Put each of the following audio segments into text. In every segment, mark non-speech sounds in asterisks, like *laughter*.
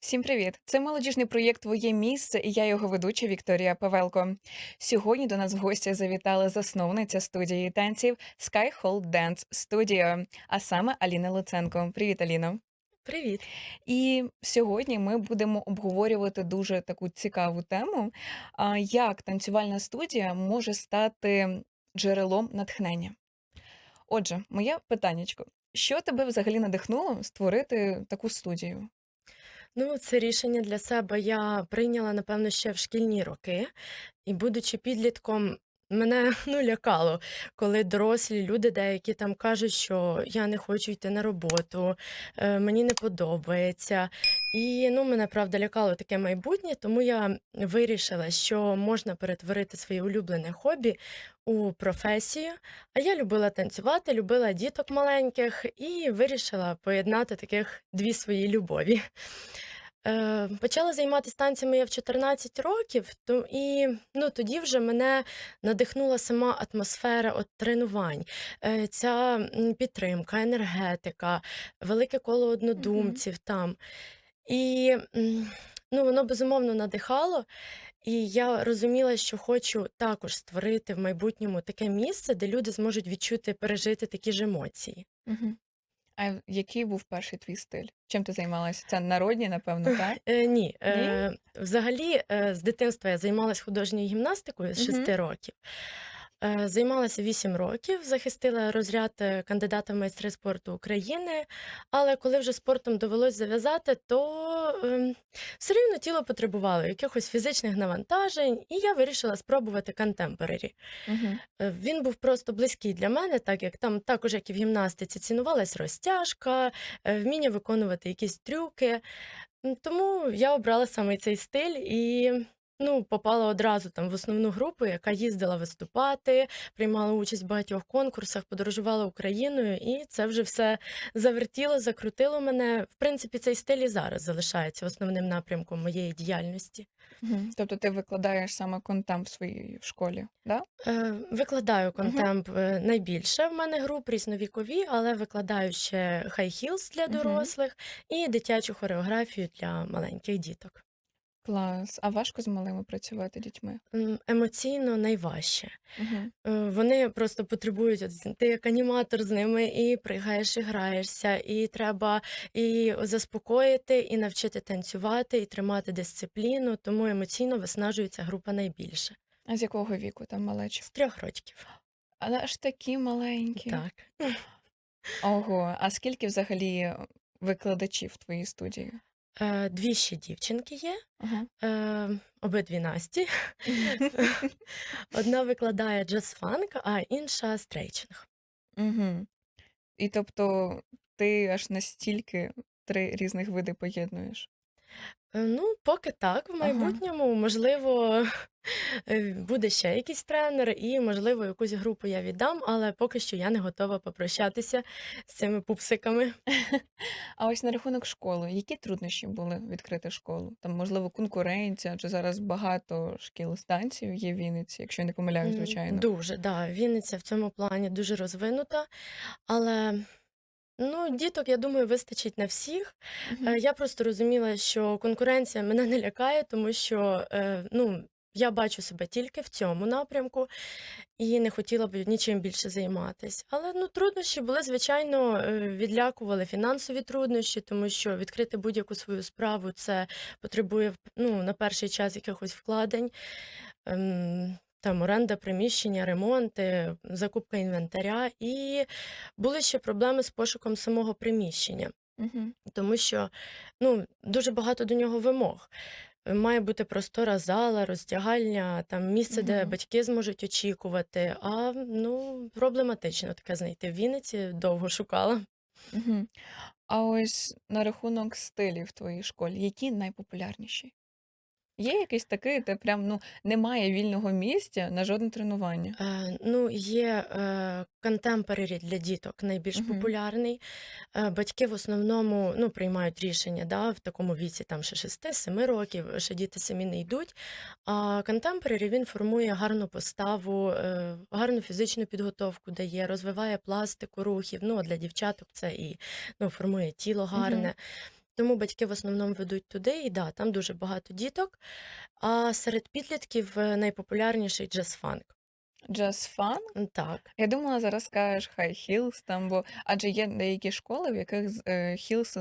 Всім привіт! Це молодіжний проєкт Твоє місце і я його ведуча Вікторія Павелко. Сьогодні до нас в гості завітала засновниця студії танців Sky Hall Dance Studio, а саме Аліна Луценко. Привіт, Аліно! Привіт. І сьогодні ми будемо обговорювати дуже таку цікаву тему, як танцювальна студія може стати джерелом натхнення. Отже, моє питаннячко: що тебе взагалі надихнуло створити таку студію? Ну, це рішення для себе я прийняла, напевно, ще в шкільні роки. І будучи підлітком, мене *laughs* ну, лякало, коли дорослі люди деякі там кажуть, що я не хочу йти на роботу, е, мені не подобається. І ну, мене правда лякало таке майбутнє, тому я вирішила, що можна перетворити своє улюблене хобі у професію. А я любила танцювати, любила діток маленьких і вирішила поєднати таких дві свої любові. Е, почала займатися танцями я в 14 років, то і ну, тоді вже мене надихнула сама атмосфера от тренувань, е, ця підтримка, енергетика, велике коло однодумців там. І ну, воно безумовно надихало. І я розуміла, що хочу також створити в майбутньому таке місце, де люди зможуть відчути, пережити такі ж емоції. Мгм. А який був перший твій стиль? Чим ти займалася? Це народні, напевно, так? Е, ні, Ні? е, взагалі, е, з дитинства я займалась художньою гімнастикою з Мгм. 6 років. Е, займалася 8 років, захистила розряд е, кандидата в майстри спорту України. Але коли вже спортом довелось зав'язати, то ем, все рівно тіло потребувало якихось фізичних навантажень, і я вирішила спробувати контемпорарі. Е, Він був просто близький для мене, так як там також, як і в гімнастиці, цінувалась розтяжка, е, вміння виконувати якісь трюки. Тому я обрала саме цей стиль і ну, попала одразу там в основну групу, яка їздила виступати, приймала участь в багатьох конкурсах, подорожувала Україною, і це вже все завертіло, закрутило мене. В принципі, цей стиль і зараз залишається основним напрямком моєї діяльності. Мгм. Тобто ти викладаєш саме контем в своїй школі, да? Е, Викладаю Мгм. контемп е, найбільше в мене груп різновікові, але викладаю ще хай хілс для дорослих і дитячу хореографію для маленьких діток. Клас. А важко з малими працювати дітьми? М, Емоційно найважче. Е, Вони просто потребують, от, ти як аніматор з ними і пригаєш, і граєшся, і треба і заспокоїти, і навчити танцювати, і тримати дисципліну, тому емоційно виснажується група найбільше. А з якого віку там малечі? З трьох років. Але аж такі маленькі. Так. Ого, а скільки взагалі викладачів в твоїй студії? Е, Дві ще дівчинки є, Ага. е, обидві Насті. *laughs* Одна викладає джаз-фанк, а інша стрейчинг. Мгм. І тобто ти аж настільки три різних види поєднуєш? Е, Ну, поки так, в Ага. майбутньому, можливо, *laughs* е, буде ще якийсь тренер, і, можливо, якусь групу я віддам, але поки що я не готова попрощатися з цими пупсиками. *laughs* А ось на рахунок школи, які труднощі були відкрити школу? Там, можливо, конкуренція, чи зараз багато шкіл станцій є в Вінниці, якщо я не помиляюсь, М, звичайно. Дуже, да, Вінниця в цьому плані дуже розвинута, але ну, діток, я думаю, вистачить на всіх. Мгм. Е, Я просто розуміла, що конкуренція мене не лякає, тому що е, ну, я бачу себе тільки в цьому напрямку і не хотіла б нічим більше займатися. Але ну, труднощі були, звичайно, е, відлякували фінансові труднощі, тому що відкрити будь-яку свою справу це потребує ну, на перший час якихось вкладень. Ем, Там оренда приміщення, ремонти, закупка інвентаря, і були ще проблеми з пошуком самого приміщення Мгм. тому що ну, дуже багато до нього вимог. Має бути простора зала, роздягальня, там місце, де Мгм. батьки зможуть очікувати. А ну, проблематично таке знайти. В Вінниці довго шукала. Мгм. А ось на рахунок стилів в твоїй школі, які найпопулярніші? Є якийсь такий, де прям ну немає вільного місця на жодне тренування? Е, ну, є е, контемпорарі для діток найбільш Мгм. популярний. Е, батьки в основному ну, приймають рішення да, в такому віці, там ще 6-7 років, ще діти самі не йдуть. А контемпорарі він формує гарну поставу, е, гарну фізичну підготовку дає, розвиває пластику рухів. Ну, а для дівчаток це і ну, формує тіло гарне. Тому батьки в основному ведуть туди, і да, там дуже багато діток. А серед підлітків е, найпопулярніший джаз-фанк. М, Так. Я думала, зараз скажеш high heels, там, бо адже є деякі школи, в яких е,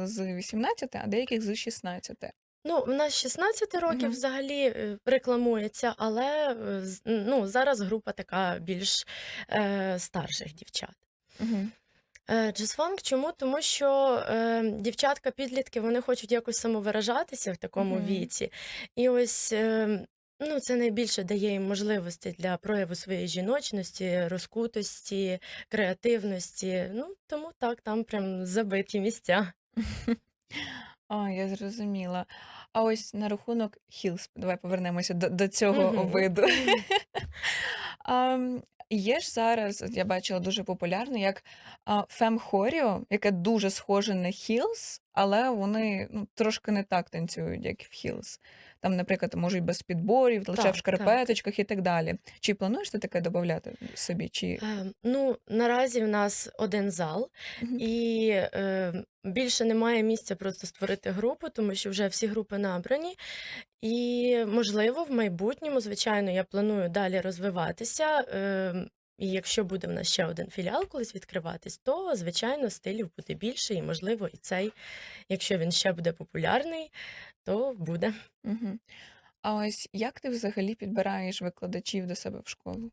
з 18, а деяких з 16. Ну, в нас 16 років Мгм. взагалі е, рекламується, але е, ну, зараз група така більш е, старших дівчат. Угу. Е, Джаз-фанк чому? Тому що е, дівчатка-підлітки вони хочуть якось самовиражатися в такому Мгм. віці. І ось е, ну, це найбільше дає їм можливості для прояву своєї жіночності, розкутості, креативності. Ну, тому так, там прям забиті місця. *laughs* А, я зрозуміла. А ось на рахунок heels, давай повернемося до, до цього Мгм. виду. *laughs* Є ж зараз, я бачила дуже популярне, як фем-хоріо, яке дуже схоже на heels, але вони ну, трошки не так танцюють, як в heels. Там, наприклад, можуть без підборів, лише в Так, так. шкарпеточках і так далі. Чи плануєш ти таке додати собі? Чи... Е, ну, наразі в нас один зал, і е, більше немає місця просто створити групу, тому що вже всі групи набрані. І, можливо, в майбутньому, звичайно, я планую далі розвиватися. Е, і якщо буде в нас ще один філіал колись відкриватись, то, звичайно, стилів буде більше, і, можливо, і цей, якщо він ще буде популярний, то буде. Мгм. А ось як ти взагалі підбираєш викладачів до себе в школу?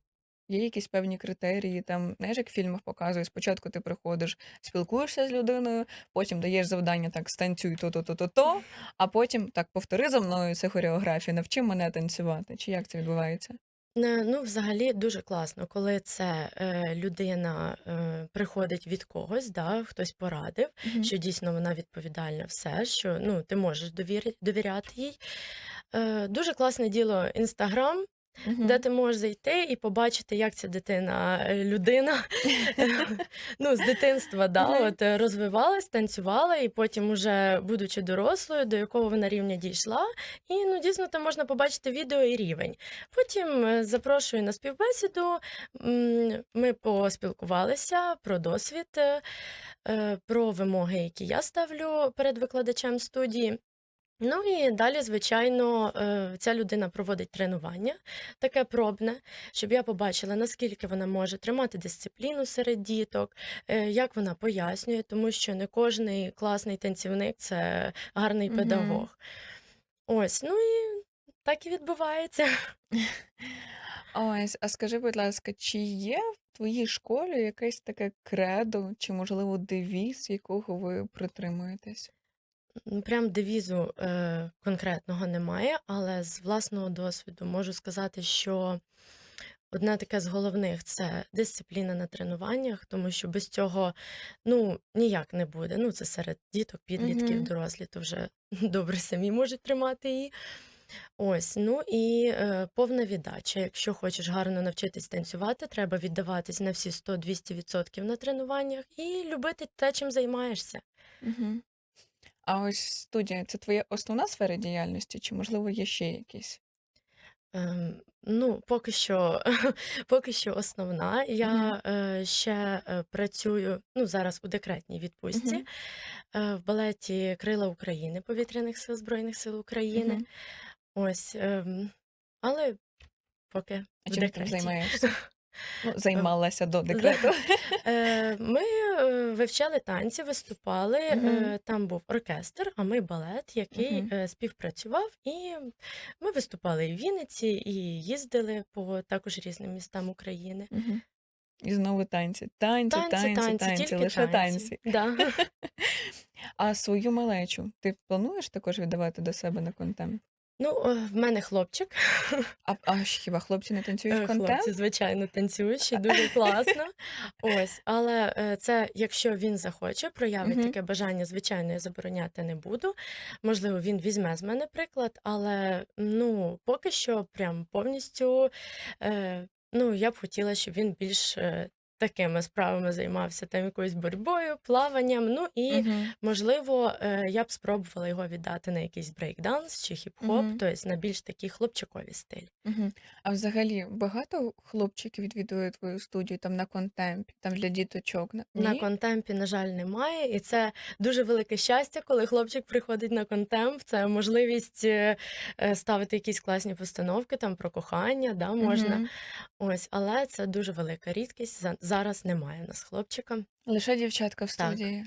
Є якісь певні критерії, там, знаєш, як в фільмах показує, спочатку ти приходиш, спілкуєшся з людиною, потім даєш завдання так, станцюй то-то, то-то, то, а потім так, повтори за мною це хореографія, навчи мене танцювати. Чи як це відбувається? Е, Ну, взагалі дуже класно, коли це е, людина е, приходить від когось, да, хтось порадив, Мгм. що дійсно вона відповідальна все, що ну, ти можеш довіря- довіряти їй. Е, дуже класне діло Інстаграм, де ти можеш зайти і побачити, як ця дитина, е, людина *laughs* *laughs* ну, з дитинства да, Мгм. от, е, розвивалась, танцювала, і потім, уже будучи дорослою, до якого вона рівня дійшла. І ну, дійсно там можна побачити відео і рівень. Потім е, запрошую на співбесіду. Ми поспілкувалися про досвід, про вимоги, які я ставлю перед викладачем студії. Ну і далі, звичайно, е, ця людина проводить тренування, таке пробне, щоб я побачила, наскільки вона може тримати дисципліну серед діток, е, як вона пояснює, тому що не кожний класний танцівник це гарний Мгм. педагог. Ось, ну і так і відбувається. Ось, а скажи, будь ласка, чи є в твоїй школі якесь таке кредо, чи, можливо, девіз, якого ви притримуєтесь? Прям девізу е, конкретного немає, але з власного досвіду можу сказати, що одне таке з головних це дисципліна на тренуваннях, тому що без цього ну, ніяк не буде. Ну, це серед діток, підлітків, Мгм. дорослі, то вже *laughs* добре самі можуть тримати її. Ось, ну і е, повна віддача. Якщо хочеш гарно навчитись танцювати, треба віддаватись на всі 100-200% на тренуваннях і любити те, чим займаєшся. Мгм. А ось студія це твоя основна сфера діяльності, чи, можливо, є ще якісь? Ем, ну, поки що, *laughs* поки що основна. Я е, ще е, працюю ну, зараз у декретній відпустці Мгм. е, в балеті Крила України Повітряних сил Збройних сил України. Мгм. Ось, ем, але поки А в чим ти там декреті. займаєшся? *laughs* Ну, Е, займалася до декрету. *laughs* е, Ми е, вивчали танці, виступали. Там був оркестр, а ми балет, який співпрацював. І ми виступали і в Вінниці, і їздили по також різним містам України. І знову танці. Танці, Танці, танці, танці, лише танці. танці. Да. *laughs* А свою малечу ти плануєш також віддавати до себе на контемп? Ну, в мене хлопчик. А, а хіба хлопці не танцюють Е, контемп? Хлопці, звичайно, танцюють ще дуже *laughs* класно. Ось, але е, це якщо він захоче, проявить Мгм. таке бажання, звичайно, я забороняти не буду. Можливо, він візьме з мене приклад, але ну, поки що прям повністю. Е, Ну, я б хотіла, щоб він більш такими справами займався, там якоюсь боротьбою, плаванням. Ну і, Мгм. можливо, е, я б спробувала його віддати на якийсь брейкданс чи хіп-хоп, Мгм. тобто на більш такий хлопчиковий стиль. Мгм. А взагалі багато хлопчиків відвідує твою студію там на контемпі, там для діточок? на- На Ні? контемпі, на жаль, немає, і це дуже велике щастя, коли хлопчик приходить на контемп. Це можливість е, е, ставити якісь класні постановки там про кохання, да, можна. Мгм. Ось, але це дуже велика рідкість. За- Зараз немає в нас хлопчика. Лише дівчатка в Так. студії.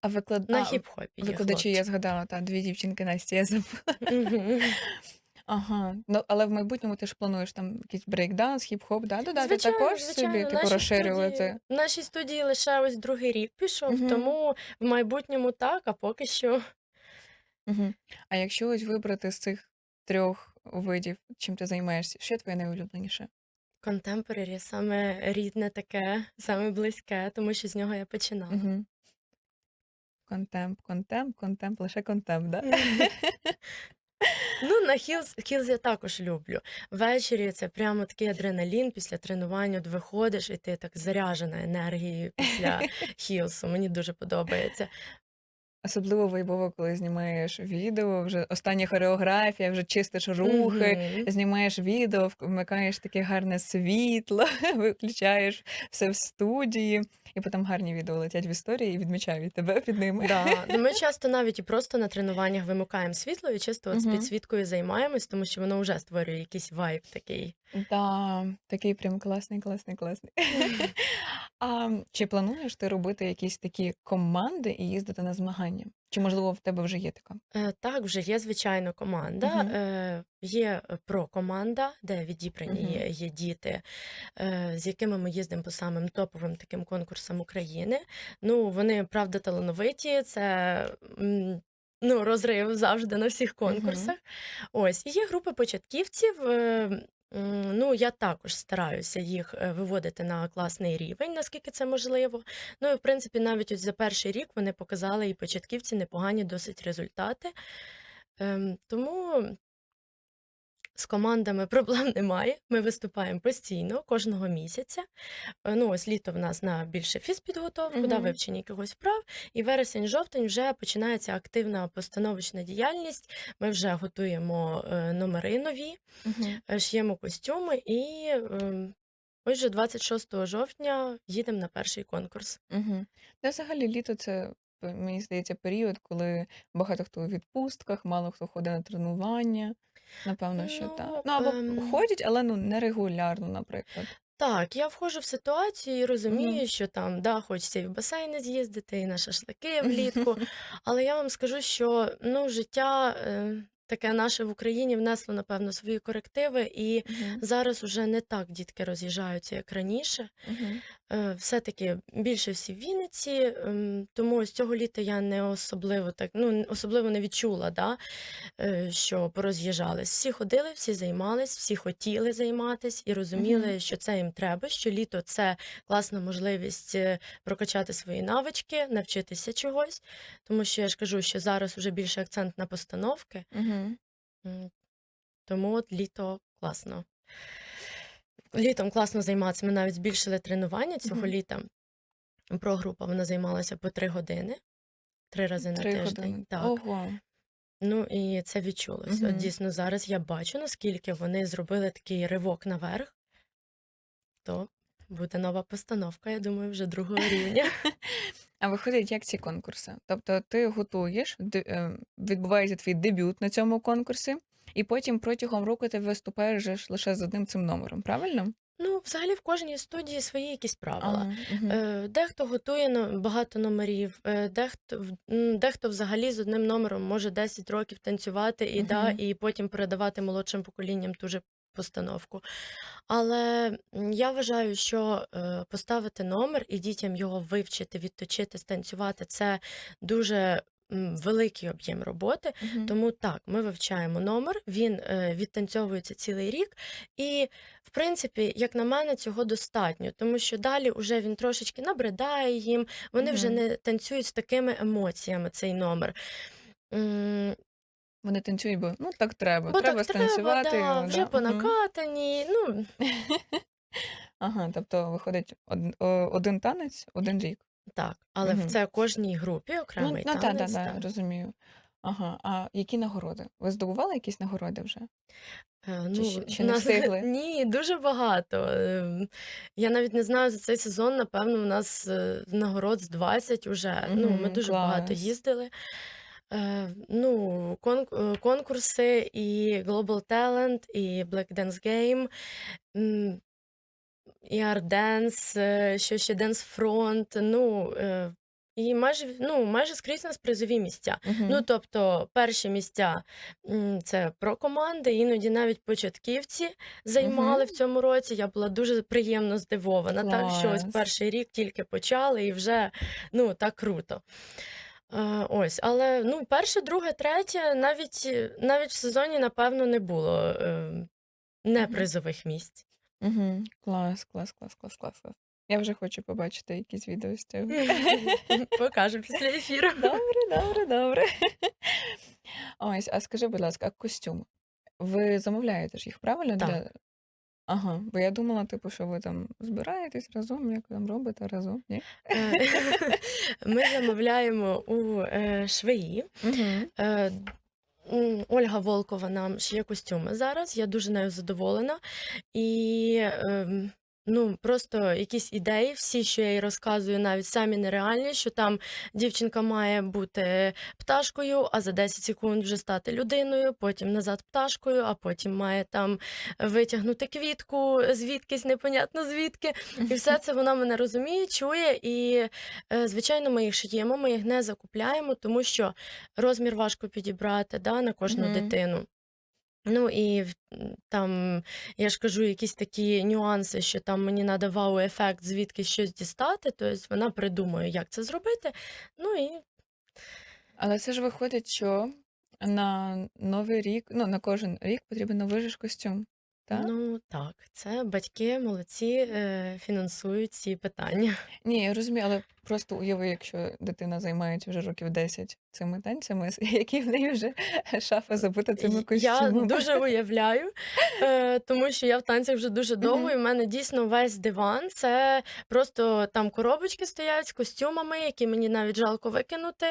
А виклад... На а, хіп-хопі є викладачі, я хлопчик. згадала, та дві дівчинки Насті, я забула. Мгм. Ага. Ну, але в майбутньому ти ж плануєш там якийсь брейкданс, хіп-хоп, да, додати Звичайно, також собі, звичайно, типу, нашій розширювати. студії, нашій студії лише ось другий рік пішов, Мгм. тому в майбутньому так, а поки що Мгм. А якщо ось вибрати з цих трьох видів, чим ти займаєшся, що твоє найулюбленіше? Контемпорарі саме рідне таке, саме близьке, тому що з нього я починала. Угу. Контемп, контемп, контемп, лише контемп, да? *laughs* Ну, на хілз, хілз я також люблю. Ввечері це прямо такий адреналін після тренування. От виходиш, і ти так заряджена енергією після *laughs* хілсу. Мені дуже подобається. Особливо вайбово, коли знімаєш відео, вже остання хореографія, вже чистиш рухи, Мгм. знімаєш відео, вмикаєш таке гарне світло, *laughs* виключаєш все в студії, і потім гарні відео летять в історії і відмічають тебе під ними. Да. Ну, Ми *laughs* часто навіть і просто на тренуваннях вимикаємо світло і чисто от з Мгм. підсвіткою займаємось, тому що воно вже створює якийсь вайб такий. Да, такий прям класний, класний, класний. *laughs* А чи плануєш ти робити якісь такі команди і їздити на змагання? Чи можливо в тебе вже є така? Е, Так, вже є, звичайно, команда. Мгм. Е, Є про-команда, де відібрані Мгм. є, є діти, е, з якими ми їздимо по самим топовим таким конкурсам України. Ну, вони, правда, талановиті, це ну, розрив завжди на всіх конкурсах. Ось, і є групи початківців. е, Ну, я також стараюся їх е, виводити на класний рівень, наскільки це можливо. Ну і в принципі, навіть за перший рік вони показали і початківці непогані досить результати. Ем, тому з командами проблем *laughs* немає. Ми виступаємо постійно, кожного місяця. Е, Ну, ось літо в нас на більше фізпідготовку, да, вивчення якихось вправ. І вересень-жовтень вже починається активна постановочна діяльність. Ми вже готуємо е, номери нові, е, шиємо костюми і ем, ось вже 26 жовтня їдемо на перший конкурс. Угу. Взагалі літо це, мені здається, період, коли багато хто у відпустках, мало хто ходить на тренування. Напевно, що так. Ну, Ну або ем, ходять, але ну нерегулярно, наприклад. Так, я входжу в ситуацію і розумію, що там да, хочеться і в басейни з'їздити, і на шашлики *laughs* влітку. Але я вам скажу, що ну, життя е, таке наше в Україні внесло, напевно, свої корективи, і Мгм. зараз уже не так дітки роз'їжджаються, як раніше. Е, Все-таки більше всі в Вінниці, ем, тому з цього літа я не особливо так, ну особливо не відчула, да, е, що пороз'їжджались. Всі ходили, всі займались, всі хотіли займатися і розуміли, Мгм. що це їм треба, що літо це класна можливість е, прокачати свої навички, навчитися чогось. Тому що я ж кажу, що зараз вже більше акцент на постановки, Мгм. м, тому от літо класно. Літом класно займатися. Ми навіть збільшили тренування цього Мгм. літа. Прогрупа вона займалася по три години, три рази на Три тиждень. години. Так. Ого. Ну і це відчулось. От Мгм. дійсно зараз я бачу, наскільки вони зробили такий ривок наверх, то буде нова постановка, я думаю, вже другого рівня. *laughs* *laughs* А виходить, як ці конкурси? Тобто ти готуєш, е, відбувається твій дебют на цьому конкурсі, і потім протягом року ти виступаєш лише з одним цим номером, правильно? Ну, взагалі в кожній студії свої якісь правила. Ага. Е, Дехто готує багато номерів, е, дехто, дехто взагалі з одним номером може 10 років танцювати і, да, і потім передавати молодшим поколінням ту же постановку. Але я вважаю, що е, поставити номер і дітям його вивчити, відточити, станцювати це дуже великий об'єм роботи. Мгм. Тому так, ми вивчаємо номер, він е, відтанцьовується цілий рік, і, в принципі, як на мене, цього достатньо, тому що далі вже він трошечки набридає їм, вони вже не танцюють з такими емоціями цей номер. Вони танцюють, бо ну так треба. Бо треба так треба, да, вже да. Мгм. понакатані. Ну, *laughs* Ага, тобто виходить од о один танець, один рік. Так, але в це кожній групі Ну окремий ну танець, да-да-да, так. розумію. Ага, а які нагороди? Ви здобували якісь нагороди вже? Е, Чи ну, ще ще не нас встигли? *laughs* ні, дуже багато. Ем, я навіть не знаю, за цей сезон, напевно, у нас, е, нагород з 20 уже. Ну, ми Мгм, дуже багато клас. їздили. Е, ну, е, конкурси і Global Talent, і Black Dance Game, і Art Dance, е, що ще Dance Front. Ну, і майже, ну, майже скрізь у нас призові місця. Ну, тобто, перші місця це про команди, іноді навіть початківці займали Мгм. в цьому році. Я була дуже приємно здивована, так що ось перший рік тільки почали і вже ну, так круто. Е, ось, але ну, перше, друге, третє, навіть, навіть в сезоні, напевно, не було е, Мгм. призових місць. Мгм. Клас, клас, клас, клас, клас, клас. Я вже хочу побачити якісь відео з цього. *laughs* *laughs* Покажу після ефіру. Добре, добре, добре. *laughs* Ось, а скажи, будь ласка, а костюми? Ви замовляєте ж їх, правильно? Так. Для... Ага, бо я думала, типу, що ви там збираєтесь разом, як там робите разом, ні? Е, *laughs* *laughs* Ми замовляємо у е, швеї. Угу. Е, м, Ольга Волкова нам шиє костюми зараз. Я дуже нею задоволена. І ем, ну, просто якісь ідеї, всі, що я їй розказую, навіть самі нереальні, що там дівчинка має бути пташкою, а за 10 секунд вже стати людиною, потім назад пташкою, а потім має там витягнути квітку звідкись, непонятно звідки. І все *laughs* це вона мене розуміє, чує. І, е, звичайно, ми їх шиємо, ми їх не закупляємо, тому що розмір важко підібрати да, на кожну Мгм. дитину. Ну і там, я ж кажу, якісь такі нюанси, що там мені треба вау-ефект, звідки щось дістати, тобто вона придумує, як це зробити. Ну і Але це ж виходить, що на новий рік, ну, на кожен рік потрібен новий ж костюм, так? ну так, це батьки молодці, е, фінансують ці питання. *laughs* Ні, я розумію, але просто уяви, якщо дитина займається вже років 10 цими танцями, *laughs* які в неї вже шафа забита цими Я костюмами. дуже уявляю, е, тому що я в танцях вже дуже довго, Мгм. і в мене дійсно весь диван. Це просто там коробочки стоять з костюмами, які мені навіть жалко викинути.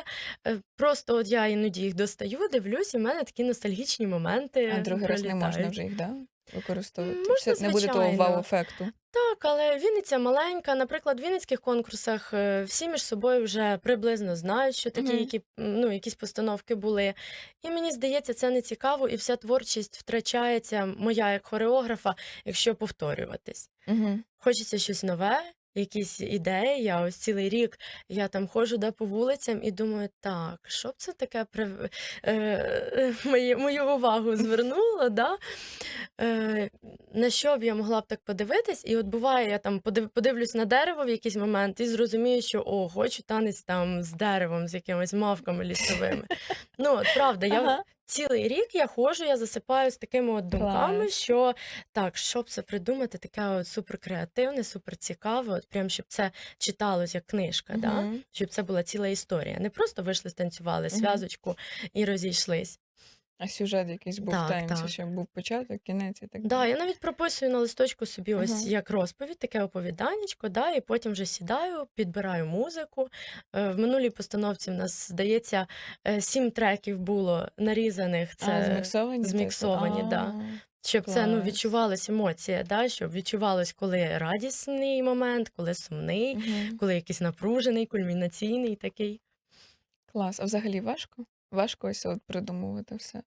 Е, Просто от я іноді їх достаю, дивлюсь, і в мене такі ностальгічні моменти А другий раз не можна вже їх, да? Використовувати. Можна, Це не буде того звичайно. вау-ефекту. Так, але Вінниця маленька. Наприклад, в вінницьких конкурсах е, всі між собою вже приблизно знають, що такі, Мгм. які, ну, якісь постановки були. І мені здається, це не цікаво, і вся творчість втрачається, моя як хореографа, якщо повторюватись. Угу. Хочеться щось нове, якісь ідеї. Ось цілий рік я там ходжу да, по вулицям і думаю, так, що б це таке при... е, *laughs* мої, мою увагу звернуло, да? е, на що б я могла б так подивитись? І от буває, я там подив, подивлюсь на дерево в якийсь момент і зрозумію, що о, хочу танець там з деревом, з якимись мавками лісовими. Ну, от правда, я Ага. Цілий рік я ходжу, я засипаю з такими от думками, Клас. що так, щоб це придумати, таке от супер креативне, супер цікаве, от прям щоб це читалось як книжка, да? Щоб це була ціла історія. Не просто вийшли, станцювали угу. зв'язочку і розійшлись. А сюжет якийсь був в Так, танці, так. що був початок, кінець і так Да, далі. я навіть прописую на листочку собі ось як розповідь, таке оповіданечко, да, і потім вже сідаю, підбираю музику. Е, В минулій постановці в нас, здається, е, сім треків було нарізаних. А, Це зміксовані? типу? зміксовані, да. А, Щоб це ну, клас. відчувалась емоція, да? щоб відчувалось, коли радісний момент, коли сумний, Мгм. коли якийсь напружений, кульмінаційний такий. Клас. А взагалі важко? Важко ось от придумувати все.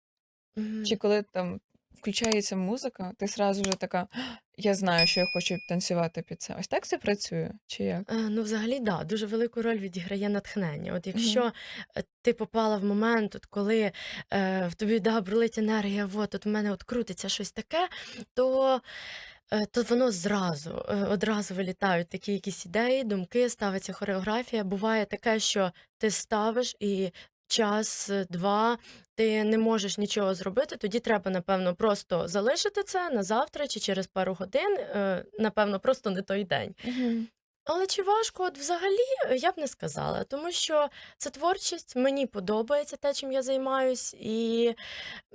Мгм. Чи коли там включається музика, ти сразу вже така, «А, я знаю, що я хочу танцювати під це. Ось так це працює? Чи як? Е, Ну, взагалі, да, дуже велику роль відіграє натхнення. От Мгм. якщо е, ти попала в момент, от коли е, в тобі да, бролить енергія, от, от в мене от крутиться щось таке, то, е, то воно зразу, е, одразу вилітають такі якісь ідеї, думки, ставиться хореографія. Буває таке, що ти ставиш і час, е, два, ти не можеш нічого зробити, тоді треба, напевно, просто залишити це на завтра чи через пару годин, е, напевно, просто не той день. Але чи важко? От взагалі е, я б не сказала, тому що це творчість, мені подобається те, чим я займаюсь, і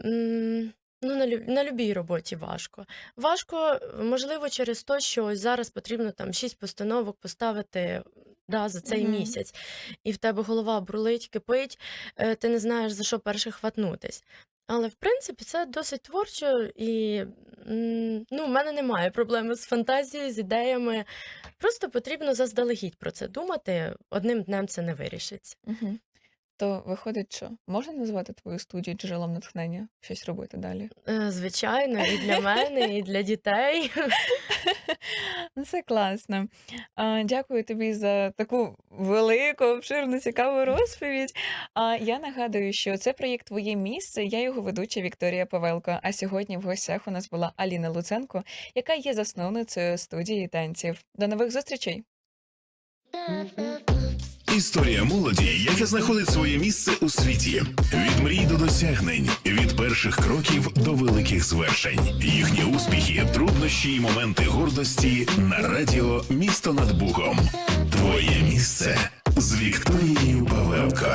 м, Ну, на, на любій роботі важко. Важко, можливо, через те, що ось зараз потрібно там шість постановок поставити да, за цей Мгм. місяць, і в тебе голова брулить, кипить, е, ти не знаєш, за що перше хватнутись. Але в принципі це досить творчо, і м, ну, в мене немає проблеми з фантазією, з ідеями. Просто потрібно заздалегідь про це думати. Одним днем це не вирішиться. Угу. То виходить, що можна назвати твою студію джерелом натхнення? Щось робити далі? Е, Звичайно, і для мене, і для дітей. *laughs* Ну, Це класно. А, Дякую тобі за таку велику, обширну, цікаву розповідь. А я нагадую, що це проєкт Твоє місце. Я його ведуча Вікторія Павелко. А сьогодні в гостях у нас була Аліна Луценко, яка є засновницею студії танців. До нових зустрічей! Історія молоді, яка знаходить своє місце у світі. Від мрій до досягнень, від перших кроків до великих звершень. Їхні успіхи, труднощі і моменти гордості на радіо Місто над Бухом. Твоє місце з Вікторією Павелко.